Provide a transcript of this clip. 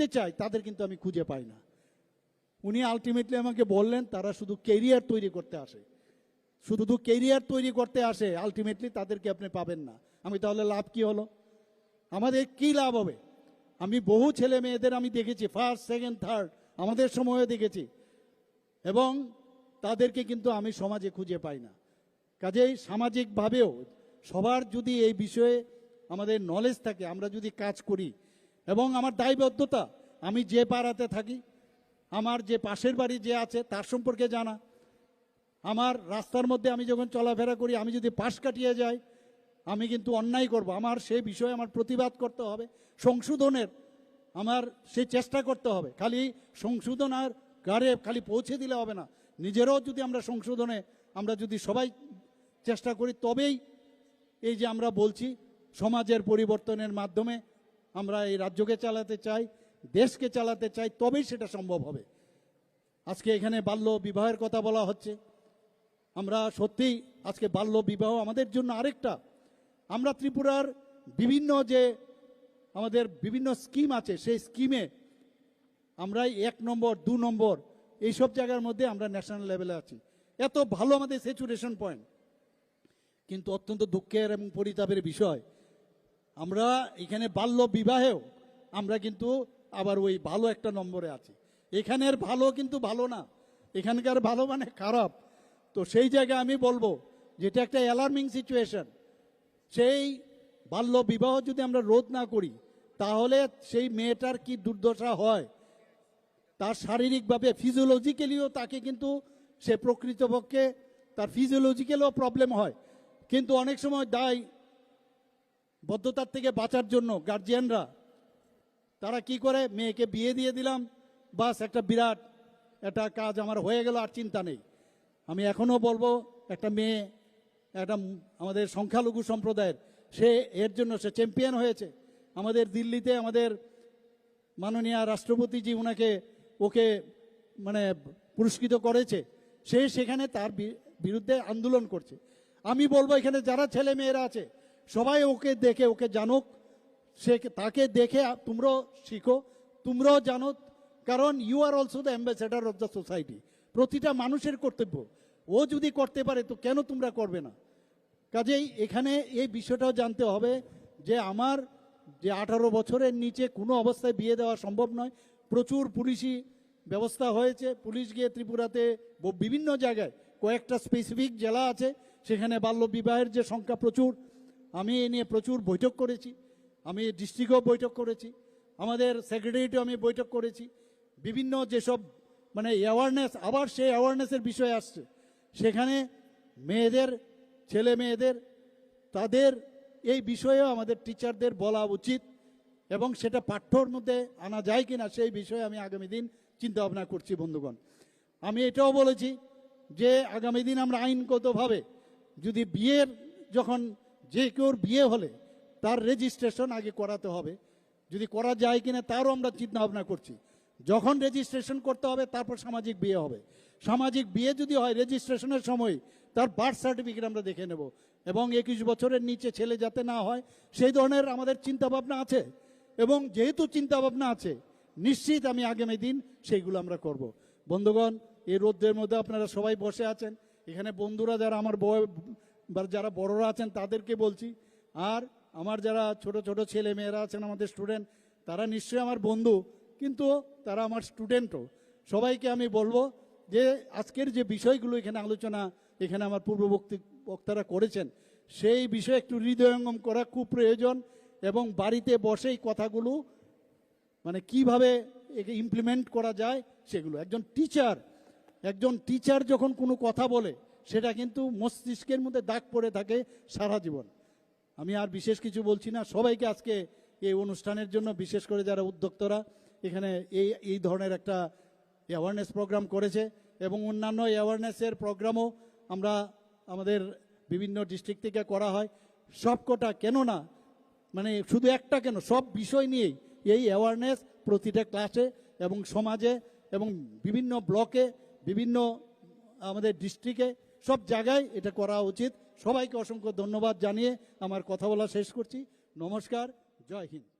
দেখতে চাই তাদের কিন্তু আমি খুঁজে পাই না। উনি আলটিমেটলি আমাকে বললেন, তারা শুধু কেরিয়ার তৈরি করতে আসে। শুধু কেরিয়ার তৈরি করতে আসে আলটিমেটলি তাদেরকে আপনি পাবেন না। আমি তাহলে লাভ কি হলো? আমাদের কি লাভ হবে? আমি বহু ছেলে মেয়েদের আমি দেখেছি ফার্স্ট সেকেন্ড থার্ড আমাদের সময়ে দেখেছি। এবং তাদেরকে কিন্তু আমি সমাজে খুঁজে পাই না। কাজেই সামাজিকভাবেও সবার যদি এই বিষয়ে আমাদের নলেজ থাকে, আমরা যদি কাজ করি এবং আমার দায়বদ্ধতা, আমি যে পাড়াতে থাকি, আমার যে পাশের বাড়ি যে আছে তার সম্পর্কে জানা। আমার রাস্তার মধ্যে আমি যখন চলাফেরা করি, আমি যদি পাশ কাটিয়ে যাই, আমি কিন্তু অন্যায় করব। আমার সেই বিষয়ে আমার প্রতিবাদ করতে হবে, সংশোধনের আমার সেই চেষ্টা করতে হবে। খালি সংশোধন আর গাড়ে খালি পৌঁছে দিলে হবে না। নিজেরাও যদি আমরা সংশোধনে আমরা যদি সবাই চেষ্টা করি, তবেই এই যে আমরা বলছি, সমাজের পরিবর্তনের মাধ্যমে আমরা এই রাজ্যকে চালাতে চাই, দেশকে চালাতে চাই, তবেই সেটা সম্ভব হবে। আজকে এখানে বাল্য বিবাহের কথা বলা হচ্ছে। আমরা সত্যিই আজকে বাল্য বিবাহ আমাদের জন্য আরেকটা। আমরা ত্রিপুরার বিভিন্ন যে আমাদের বিভিন্ন স্কিম আছে, সেই স্কিমে আমরা এক নম্বর, দু নম্বর, এইসব জায়গার মধ্যে আমরা ন্যাশনাল লেভেলে আছি। এত ভালো আমাদের স্যাচুরেশন পয়েন্ট কিন্তু অত্যন্ত দুঃখের এবং পরিতাপের বিষয় আমরা এখানে বাল্য বিবাহেও আমরা কিন্তু আবার ওই ভালো একটা নম্বরে আছি। এখানের ভালো কিন্তু ভালো না। এখানকার ভালো মানে খারাপ। তো সেই জায়গায় আমি বলব, যেটা একটা অ্যালার্মিং সিচুয়েশন সেই বাল্য বিবাহ যদি আমরা রোধ না করি, তাহলে সেই মেয়েটার কি দুর্দশা হয়? তার শারীরিকভাবে ফিজিওলজিক্যালিও তাকে কিন্তু সে প্রকৃতপক্ষে তার ফিজিওলজিক্যালও প্রবলেম হয়। কিন্তু অনেক সময় দায় বদ্ধতার থেকে বাঁচার জন্য গার্জিয়ানরা তারা কি করে? মেয়েকে বিয়ে দিয়ে দিলাম। বাস, একটা বিরাট, একটা কাজ আমার হয়ে গেল আর চিন্তা নেই। আমি এখনও বলব, একটা মেয়ে, একটা আমাদের সংখ্যালঘু সম্প্রদায়ের, সে এর জন্য সে চ্যাম্পিয়ন হয়েছে। আমাদের দিল্লিতে আমাদের মাননীয় রাষ্ট্রপতিজি ওনাকে ওকে মানে পুরস্কৃত করেছে। সে সেখানে তার বিরুদ্ধে আন্দোলন করছে। আমি বলব এখানে যারা ছেলে মেয়েরা আছে সবাই ওকে দেখে, ওকে জানুক। সে তাকে দেখে তোমরাও শিখো, তোমরাও জানো, কারণ you are also the ambassador of the society প্রতিটা মানুষের কর্তব্য। ও যদি করতে পারে, তো কেন তোমরা করবে না? কাজেই এখানে এই বিষয়টাও জানতে হবে যে আমার যে আঠারো বছরের নিচে কোনো অবস্থায় বিয়ে দেওয়া সম্ভব নয়। প্রচুর পুলিশি ব্যবস্থা হয়েছে। পুলিশ গিয়ে ত্রিপুরাতে বিভিন্ন জায়গায় কয়েকটা স্পেসিফিক জেলা আছে। সেখানে বাল্য বিবাহের যে সংখ্যা প্রচুর। আমি এ নিয়ে প্রচুর বৈঠক করেছি। আমি ডিস্ট্রিক্টও বৈঠক করেছি। আমাদের সেক্রেটারিয়েটও আমি বৈঠক করেছি। বিভিন্ন যেসব মানে অ্যাওয়ারনেস আবার সেই অ্যাওয়ারনেসের বিষয় আসছে। সেখানে মেয়েদের, ছেলে মেয়েদের, তাদের এই বিষয়েও আমাদের টিচারদের বলা উচিত এবং সেটা পাঠ্যর মধ্যে আনা যায় কি না সেই বিষয়ে আমি আগামী দিন চিন্তা ভাবনা করছি বন্ধুগণ। আমি এটাও বলেছি যে আগামী দিন আমরা আইনগতভাবে যদি বিয়ের যখন যে কেউর বিয়ে হলে তার রেজিস্ট্রেশন আগে করাতে হবে। যদি করা যায় কিনা তারও আমরা চিন্তা ভাবনা করছি। যখন রেজিস্ট্রেশন করতে হবে, তারপর সামাজিক বিয়ে হবে। সামাজিক বিয়ে যদি হয় রেজিস্ট্রেশনের সময় তার বার্থ সার্টিফিকেট আমরা দেখে নেব এবং একুশ বছরের নিচে ছেলে যাতে না হয়, সেই ধরনের আমাদের চিন্তা ভাবনা আছে। এবং যেহেতু চিন্তা ভাবনা আছে, নিশ্চিত আমি আগামী দিন সেইগুলো আমরা করব। বন্ধুগণ, এই রোদ্রের মধ্যে আপনারা সবাই বসে আছেন। এখানে বন্ধুরা যারা আমার বয় বা যারা বড়রা আছেন তাদেরকে বলছি, আর আমার যারা ছোট ছোট ছেলে মেয়েরা আছেন, আমাদের স্টুডেন্ট, তারা নিশ্চয়ই আমার বন্ধু, কিন্তু তারা আমার স্টুডেন্টও। সবাইকে আমি বলব যে, আজকের যে বিষয়গুলো এখানে আলোচনা, এখানে আমার পূর্ববর্তী বক্তারা করেছেন, সেই বিষয়ে একটু হৃদয়ঙ্গম করা খুব প্রয়োজন এবং বাড়িতে বসেই কথাগুলো মানে কীভাবে একে ইমপ্লিমেন্ট করা যায় সেগুলো। একজন টিচার একজন টিচার যখন কোনো কথা বলে সেটা কিন্তু মস্তিষ্কের মধ্যে দাগ পড়ে থাকে সারা জীবন। আমি আর বিশেষ কিছু বলছি না। সবাইকে আজকে এই অনুষ্ঠানের জন্য, বিশেষ করে যারা উদ্যোক্তরা, এখানে এই এই ধরনের একটা অ্যাওয়ারনেস প্রোগ্রাম করেছে এবং অন্যান্য অ্যাওয়ারনেসের প্রোগ্রামও আমরা আমাদের বিভিন্ন ডিস্ট্রিক্ট থেকে করা হয়। সবকটা কেন না? মানে শুধু একটা কেন? সব বিষয় নিয়েই এই অ্যাওয়ারনেস প্রতিটা ক্লাসে এবং সমাজে এবং বিভিন্ন ব্লকে বিভিন্ন আমাদের ডিস্ট্রিক্টে সব জায়গায় এটা করা উচিত। সবাইকে অসংখ্য ধন্যবাদ জানিয়ে আমার কথা বলা শেষ করছি। নমস্কার, জয় হিন্দ।